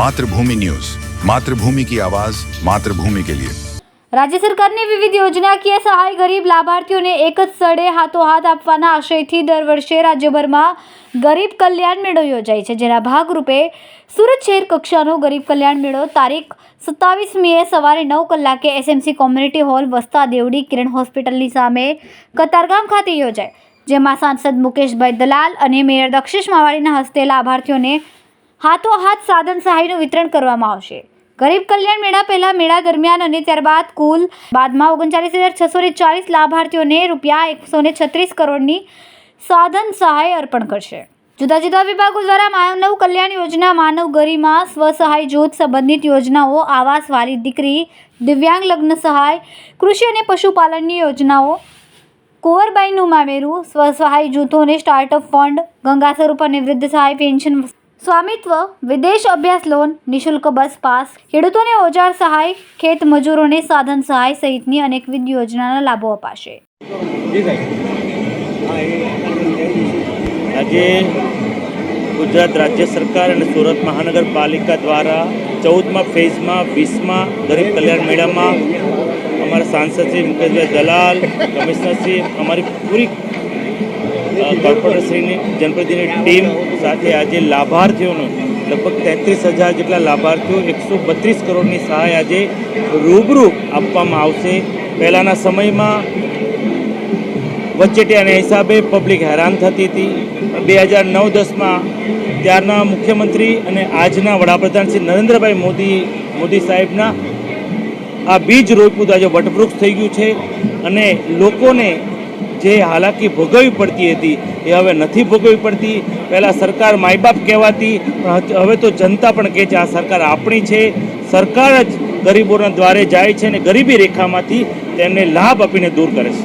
Mathrubhumi news. Mathrubhumi કી આવાઝ માતૃભૂમિ કે લિયે. રાજ્ય સરકારની વિવિધ યોજનાકીય સહાય ગરીબ લાભાર્થીઓને એક જ સ્થળે હાથોહાથ આપવાના આશયથી દર વર્ષે રાજ્યભરમાં ગરીબ કલ્યાણ મેળો યોજાય છે, જેના ભાગરૂપે સુરત શહેર કક્ષાનો ગરીબ કલ્યાણ મેળો તારીખ સત્તાવીસ મે સવારે નવ કલાકે SMC community hall Vasta Devdi Kiran હોસ્પિટલની સામે કતારગામ ખાતે યોજાય, જેમાં સાંસદ મુકેશભાઈ દલાલ અને મેયર દક્ષેશ માવાડીના હસ્તે લાભાર્થીઓને હાથોહાથ સાધન સહાયનું વિતરણ કરવામાં આવશે. ગરીબ કલ્યાણ મેળા પહેલા મેળા દરમિયાન અને ત્યારબાદ કુલ બાદમાં ઓગણચાલીસ હજાર છસો ને ચાલીસ લાભાર્થીઓને રૂપિયા એકસો ને છત્રીસ કરોડની સાધન સહાય અર્પણ કરશે. જુદા જુદા વિભાગો દ્વારા માનવ કલ્યાણ યોજના, માનવ ગરિમા, સ્વસહાય જૂથ સંબંધિત યોજનાઓ, આવાસ વાલી દીકરી, દિવ્યાંગ લગ્ન સહાય, કૃષિ અને પશુપાલનની યોજનાઓ કુંવરબાઈનું મામેરું, સ્વસહાય જૂથોને સ્ટાર્ટઅપ ફંડ, ગંગા સ્વરૂપ અને વૃદ્ધ સહાય, પેન્શન સ્વામિત્વ, વિદેશ અભ્યાસ લોન, નિશુલ્ક બસ પાસ, ખેડૂતોને ઓજાર સહાય, ખેત મજૂરોને સાધન સહાય સહિતની અનેકવિધ યોજનાના લાભો અપાશે. આજે ગુજરાત રાજ્ય સરકાર અને સુરત મહાનગરપાલિકા દ્વારા ચૌદમાં ફેઝમાં વીસમાં ગરીબ કલ્યાણ મેળામાં અમારા સાંસદ શ્રી મુકેશભાઈ દલાલ કમિશનરશ્રી અમારી પૂરી કોર્પોરેટરશ્રીની જનપ્રતિનિધિ ટીમ સાથે આજે લાભાર્થીઓનો લગભગ તેત્રીસ હજાર જેટલા લાભાર્થીઓ એકસો બત્રીસ કરોડની સહાય આજે રૂબરૂ આપવામાં આવશે. પહેલાંના સમયમાં વચેટિયાના હિસાબે પબ્લિક હેરાન થતી હતી. બે હજાર નવ દસમાં ત્યારના મુખ્યમંત્રી અને આજના વડાપ્રધાન શ્રી નરેન્દ્રભાઈ મોદી મોદી સાહેબના આ બીજ રોપ્યું આજે વટવૃક્ષ થઈ ગયું છે અને લોકોને જે હાલાકી ભોગવવી પડતી હતી એ હવે નથી ભોગવવી પડતી. પહેલાં સરકાર માયબાપ કહેવાતી, પણ હવે તો જનતા પણ કહે છે આ સરકાર આપણી છે. સરકાર જ ગરીબોના દ્વારે જાય છે અને ગરીબી રેખામાંથી તેમને લાભ આપીને દૂર કરે છે.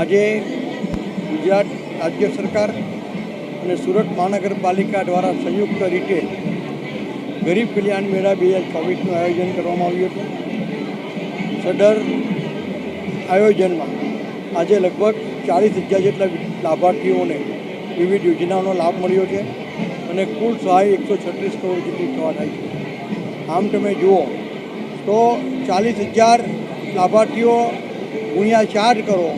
આજે ગુજરાત રાજ્ય સરકાર અને સુરત મહાનગરપાલિકા દ્વારા સંયુક્ત રીતે ગરીબ કલ્યાણ મેળા બે હજાર ચોવીસનું આયોજન કરવામાં આવ્યું હતું. સદર આયોજનમાં આજે લગભગ ચાલીસ હજાર જેટલા લાભાર્થીઓને વિવિધ યોજનાઓનો લાભ મળ્યો છે અને કુલ સહાય એકસો છત્રીસ કરોડ જેટલી થવા થાય છે. આમ તમે જુઓ તો ચાલીસ હજાર લાભાર્થીઓ ગુણ્યા ચાર કરો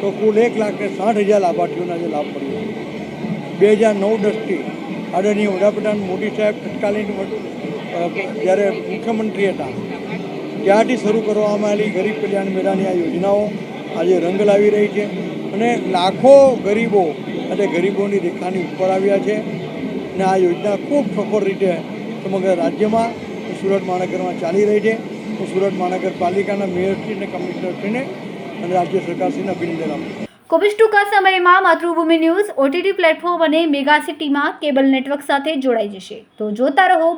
તો કુલ એક લાખ ને સાઠ હજાર લાભાર્થીઓને આજે લાભ મળ્યો બે હજાર નવ દસથી આદરણીય વડાપ્રધાન મોદી સાહેબ તત્કાલીન જ્યારે મુખ્યમંત્રી હતા ત્યારથી શરૂ કરવામાં આવેલી ગરીબ કલ્યાણ મેળાની આ યોજનાઓ આજે રંગ લાવી રહી છે અને લાખો ગરીબો અને ગરીબોની રેખાની ઉપર આવ્યા છે. અને આ યોજના ખૂબ સફળ રીતે સમગ્ર રાજ્યમાં સુરત મહાનગરમાં ચાલી રહી છે. હું સુરત મહાનગરપાલિકાના મેયરશ્રીને કમિશનરશ્રીને અને રાજ્ય સરકારશ્રીને અભિનંદન આપું કોવિડ ટૂંકા સમયમાં માતૃભૂમિ ન્યૂઝ, ઓટીટી પ્લેટફોર્મ અને મેગા સિટીમાં કેબલ નેટવર્ક સાથે જોડાઈ જશે. તો જોતા રહો